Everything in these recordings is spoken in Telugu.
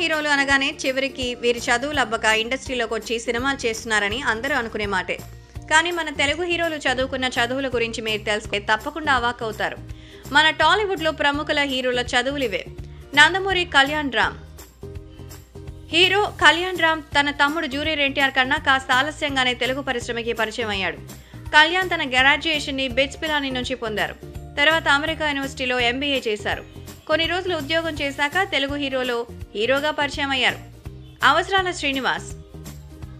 హీరోలు అనగానే చివరికి వీరి చదువులు అబ్బక ఇండస్ట్రీలోకి వచ్చి సినిమాలు చేస్తున్నారని అందరూ అనుకునే మాటే. కానీ మన తెలుగు హీరోలు చదువుకున్న చదువుల గురించి మీరు తెలిస్తే తప్పకుండా అవాక్ అవుతారు. మన టాలీవుడ్లో ప్రముఖుల హీరోల చదువులు ఇవే. నందమూరి కళ్యాణ్ రామ్. హీరో కళ్యాణ్ రామ్ తన తమ్ముడు జూనియర్ ఎన్టీఆర్ కన్నా కాస్త ఆలస్యంగానే తెలుగు పరిశ్రమకి పరిచయం అయ్యాడు. కళ్యాణ్ తన గ్రాడ్యుయేషన్ని బెచ్ పిలాని నుంచి పొందారు. తర్వాత అమెరికా యూనివర్సిటీలో ఎంబీఏ చేశారు. కొన్ని రోజులు ఉద్యోగం చేశాక తెలుగు హీరోలో హీరోగా పరిచయం అయ్యారు. అవసరాల శ్రీనివాస్.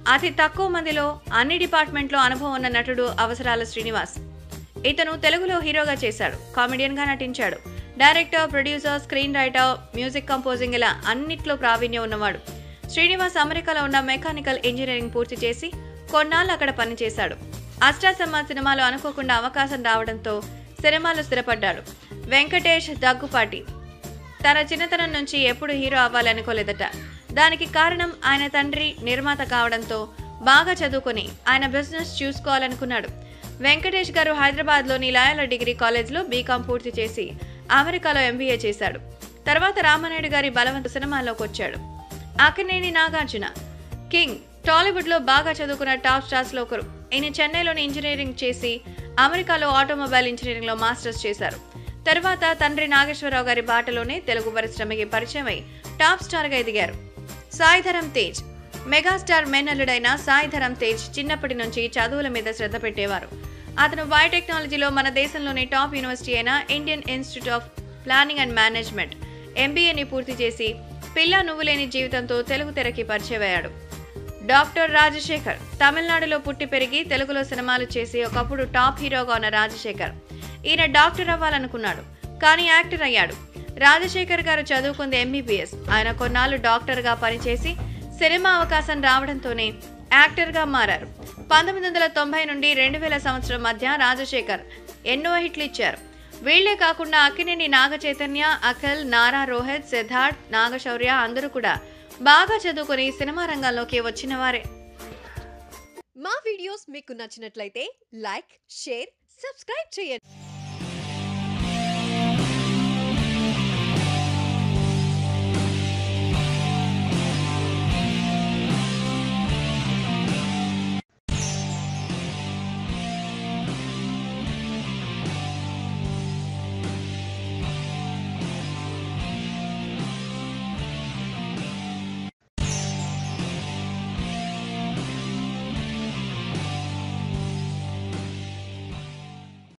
అతి తక్కువ మందిలో అన్ని డిపార్ట్మెంట్లో అనుభవం ఉన్న నటుడు అవసరాల శ్రీనివాస్. ఇతను తెలుగులో హీరోగా చేశాడు కామెడియన్గా నటించాడు. Director producer screen writer music composing ఇలా అన్నిట్లో ప్రావీణ్యం ఉన్నవాడు. శ్రీనివాస్ అమెరికాలో ఉన్న మెకానికల్ ఇంజనీరింగ్ పూర్తి చేసి కొన్నాళ్ళు అక్కడ పనిచేశాడు. అష్టాసమ్మ సినిమాలో అనుకోకుండా అవకాశం రావడంతో సినిమాలో స్థిరపడ్డాడు. వెంకటేష్ దగ్గుపాటి తన చిన్నతనం నుంచి ఎప్పుడు హీరో అవ్వాలనుకోలేదట. దానికి కారణం ఆయన తండ్రి నిర్మాత కావడంతో బాగా చదువుకొని ఆయన బిజినెస్ చూసుకోవాలనుకున్నాడు. వెంకటేష్ గారు హైదరాబాద్లోని లాయల డిగ్రీ కాలేజ్లో బీకాం పూర్తి చేసి అమెరికాలో ఎంబీఏ చేశాడు. తర్వాత రామనాయుడు గారి బలవంత సినిమాల్లోకి వచ్చాడు. అక్కనేని నాగార్జున కింగ్ టాలీవుడ్లో బాగా చదువుకున్న టాప్ స్టార్స్లో ఒకరు. ఈయన చెన్నైలోని ఇంజనీరింగ్ చేసి అమెరికాలో ఆటోమొబైల్ ఇంజనీరింగ్లో మాస్టర్స్ చేశారు. తర్వాత తండ్రి నాగేశ్వరరావు గారి బాటలోనే తెలుగు పరిశ్రమకి పరిచయమై టాప్ స్టార్గా ఎదిగారు. సాయిధరం తేజ్ మెగాస్టార్ మేనల్లుడైన సాయిధరం తేజ్ చిన్నప్పటి నుంచి చదువుల మీద శ్రద్ధ పెట్టేవారు. అతను బయోటెక్నాలజీలో మన దేశంలోని టాప్ యూనివర్సిటీ అయిన Indian Institute of Planning and Management ఎంబీఏని పూర్తి చేసి పిల్ల నువ్వు లేని జీవితంతో తెలుగు తెరకి పరిచయమయ్యాడు. డాక్టర్ రాజశేఖర్ తమిళనాడులో పుట్టి పెరిగి తెలుగులో సినిమాలు చేసి ఒకప్పుడు టాప్ హీరోగా ఉన్న రాజశేఖర్ ఈయన డాక్టర్ అవ్వాలనుకున్నాడు కానీ యాక్టర్ అయ్యాడు. రాజశేఖర్ గారు చదువుకుంది ఎంబీబీఎస్ ఆయన కొన్నాళ్ళు డాక్టర్గా పనిచేసి సినిమా అవకాశం రావడంతోనే యాక్టర్గా మారారు. పంతొమ్మిది వందల తొంభై నుండి రెండు వేల సంవత్సరం మధ్య రాజశేఖర్ ఎన్నో హిట్లు ఇచ్చారు. వీళ్ళే కాకుండా అక్కినేని నాగ చైతన్య అఖిల్ నారా రోహిత్ సిద్ధార్థ్ నాగశౌర్య అందరూ కూడా బాగా చదువుకొని సినిమా రంగంలోకి వచ్చిన వారే. మా వీడియోస్ మీకు నచ్చినట్లయితే లైక్ షేర్ సబ్స్క్రైబ్ చేయండి.